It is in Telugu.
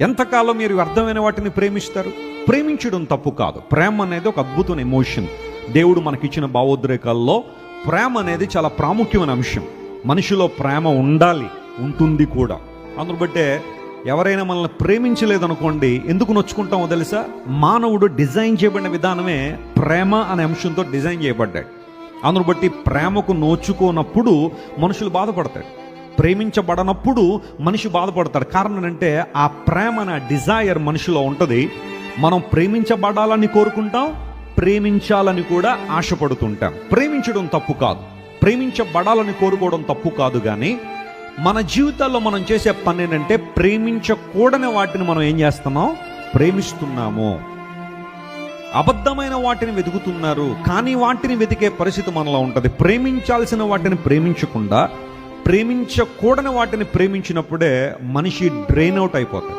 ఎంతకాలం మీరు అర్థమైన వాటిని ప్రేమిస్తారు? ప్రేమించడం తప్పు కాదు. ప్రేమ అనేది ఒక అద్భుతమైన ఎమోషన్ దేవుడు మనకిచ్చిన భావోద్రేకాల్లో ప్రేమ అనేది చాలా ప్రాముఖ్యమైన అంశం. మనిషిలో ప్రేమ ఉండాలి ఉంటుంది కూడా. అందును బట్టే ఎవరైనా మనల్ని ప్రేమించలేదనుకోండి ఎందుకు నొచ్చుకుంటామో తెలుసా? మానవుడు డిజైన్ చేయబడిన విధానమే ప్రేమ అనే అంశంతో డిజైన్ చేయబడ్డాడు. అందును బట్టి ప్రేమకు నోచుకోనప్పుడు మనుషులు బాధపడతాడు ప్రేమించబడనప్పుడు మనిషి బాధపడతాడు. కారణం అంటే ఆ ప్రేమ అనే డిజైర్ మనిషిలో ఉంటుంది. మనం ప్రేమించబడాలని కోరుకుంటాం ప్రేమించాలని కూడా ఆశపడుతుంటాం. ప్రేమించడం తప్పు కాదు. ప్రేమించబడాలని కోరుకోవడం తప్పు కాదు కానీ మన జీవితాల్లో మనం చేసే పని ఏంటంటే ప్రేమించకూడని వాటిని మనం ఏం చేస్తున్నాం? ప్రేమిస్తున్నాము. అబద్ధమైన వాటిని వెతుకుతున్నారు. కానీ వాటిని వెతికే పరిస్థితి మనలో ఉంటుంది. ప్రేమించాల్సిన వాటిని ప్రేమించకుండా ప్రేమించకూడని వాటిని ప్రేమించినప్పుడే మనిషి డ్రైన్ అవుట్ అయిపోతాడు.